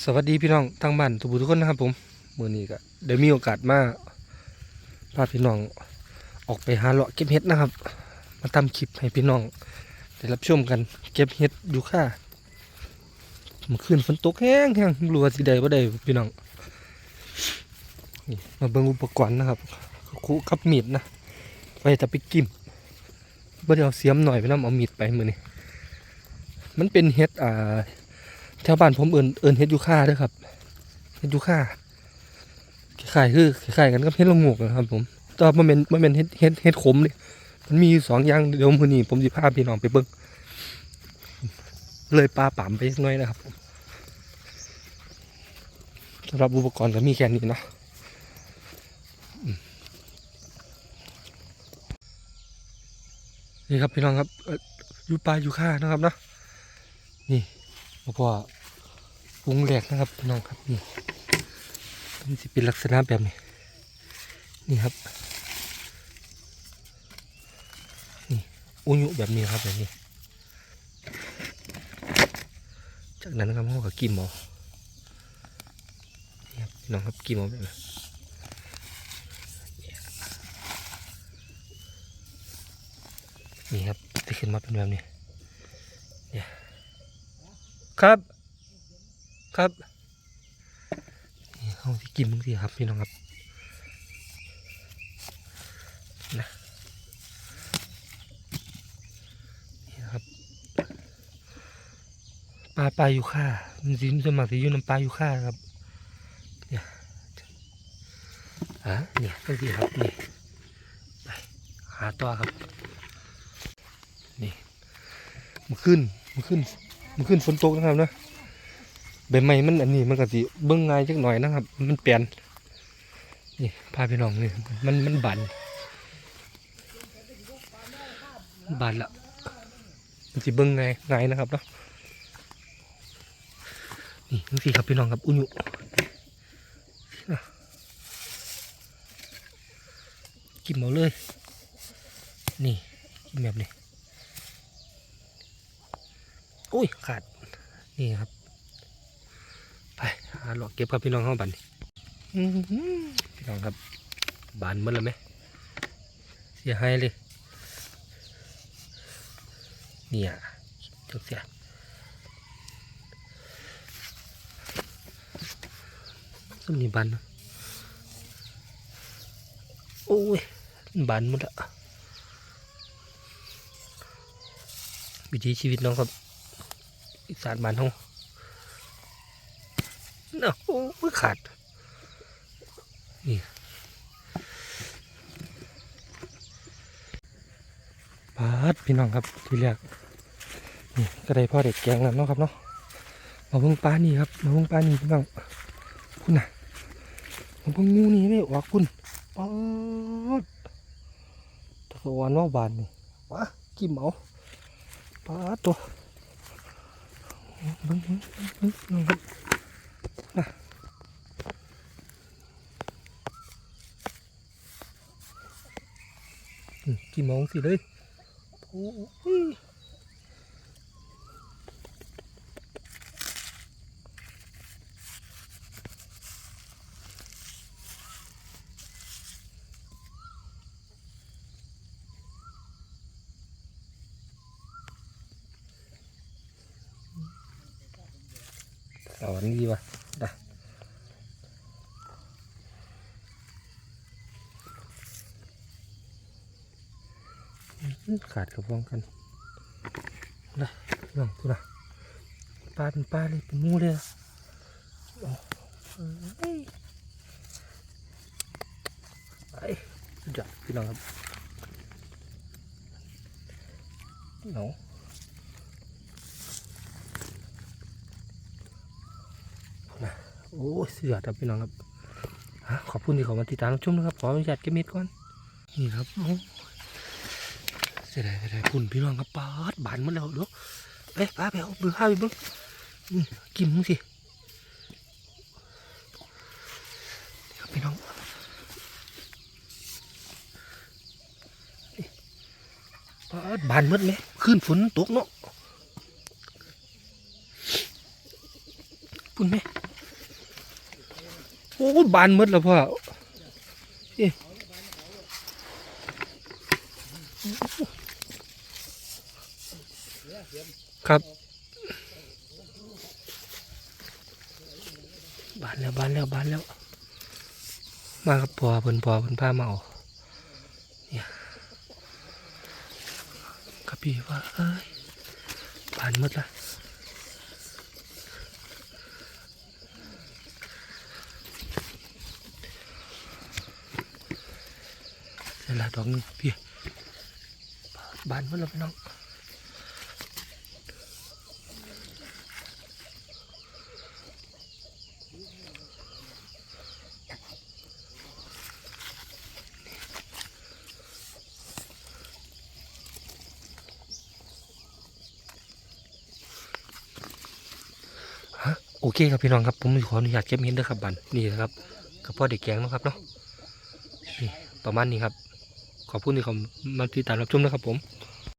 สวัสดีพี่น้องทางบ้านทุกผู้ทุกคนนะครับ ผมมื่อนี้ก็ได้มีโอกาสมาพาพี่น้องออกไปหาเลาะเก็บเห็ดนะครับ มาทำคลิปให้พี่น้องได้รับชมกันเก็บเห็ดอยู่ค่าเมื่อคืนฝนตกแห้งแห้งรู้ว่าสิได้บ่ได้พี่น้องนี่มาเบิ่งอุปกรณ์นะครับคู่กับมีดนะไว้แต่ไปกิมบ่ได้เอาเสียมหน่อยไปนํเอามีดไปมือนี้มันเป็นเห็ดอ่า แถวบ้านผมเอินเอินเฮ็ดยูค่าด้วยครับเฮ็ดยูค่าคล้ายคือคล้ายกันกับเฮ็ดละโงกนะครับ ผมแต่ว่ามันเป็นมันเป็นเฮ็ดเฮ็ดเฮ็ดขมนี่มันมีสองอย่างเดี๋ยวมื้อนี้ผมสิพาพี่น้องไปเบิ่งเลยปลาป่ามไปสักหน่อยนะครับผมสำหรับอุปกรณ์ก็มีแค่นี้เนาะนี่ครับพี่น้องครับเอ่ออยู่ปลาอยู่ค่านะครับเนาะนี่ เพราะว่าปรุงแหลกนะครับพี่น้องครับนี่มันจะเป็นลักษณะแบบนี้นี่ครับนี่อุยุแบบนี้ครับแบบนี้ จากนั้นครับเขาก็กิมเอานี่ครับพี่น้องครับกิมเอาแบบนี้นี่ครับจะขึ้นมาเป็นแบบนี้ ครับ ครับนี่เขาที่กินมึงสิครับพี่น้องครับนะนี่ครับปลาปลาอยู่ค่ามันสิสมัครสิอยู่น้ำปลาอยู่ค่าครับเนี่ยอะเนี่ยต้องสิครับนี่ไปหาตัวครับนี่มันขึ้นมันขึ้น มันขึ้นฝนตกนะครับเนาะใบไม้มันอันนี้มันก็สิเบิ่งง่ายจักหน่อยนะครับ มันเปลี่ยนนี่พาพี่น้องนี่มันมันบันมันบานละมันสิเบิ่งง่ายง่ายนะครับเนาะนี่ทั้งสี่ครับพี่น้องครับอุญุกินหมดเลย นี่กินแบบนี้ อุ้ยขาดนี่ครับ ไปหาหลอกเก็บครับพี่น้องเข้าบันนี่อื้อหือพี่น้องครับบานหมันแล้วไหมเสียหายเลยเนี่ยจกเสียต้นนี้บานเนอะโอ้ยบานหมดละวิถีชีวิตน้องครับ อีสานบ้านห้องน่ะโอ้ยขาด นี่ปาดพี่น้องครับทีแรกนี่ก็ได้พ่อเด็กแกงแล้วเนาะครับเนาะมาเบิ่งปลานี่ครับมาเบิ่งปลานี่พี่น้องคุณน่ะมาเบิ่งงูนี่นี่ว่าคุณปาดตะวรรค์ว่าบานนี่วะกิมเอาปาดตัว บิ่งบิ่งบิ่งบิ่งนะกี่โมงสิเลยโอ้ย สอนดีวะได้ขาดกระพองกันนะน้องพูนะปลาเป็นปลาเลยเป็นงูเลยอะโอ้ยไปสุดยอดพี่น้องครับเนา โอ้ยสุดยอครับพี่น้องครับขอบคุณที่เขามาติดตามชมนะครับขออนุญาตเก็บเม็ดก่อนนี่ครับโอ้เสียดายเสียดายคุณพี่น้องครับปาดบานหมดแล้วเดี๋ยวไปป้าไปเอาเบือข้าวไปเบ้งนี่กินมึงสิครับพี่น้องปาดบานหมดไหมขึ้นฝนตกเนาะปุ่นไหม อ้บานมดแล้วพ่อครับบานแล้วบานแล้วบานแล้ว มาครับพอเพิ่นพอเพิ่นพามาเอาเนี่ยครับพี่ว่าเอ้ยบานมดละ เวลาดอกนึงพี่บานมดแล้วพี่น้องฮะโอเคครับพี่น้องครับผมขออนุญาตเก็บเห็ดเด้อครับบันนี่นะครับกับพ่อเด็กแกงนะครับเนาะนี่ประมาณนี้ครับ ขอบคุณที่เขามาติดตามรับชมนะครับผม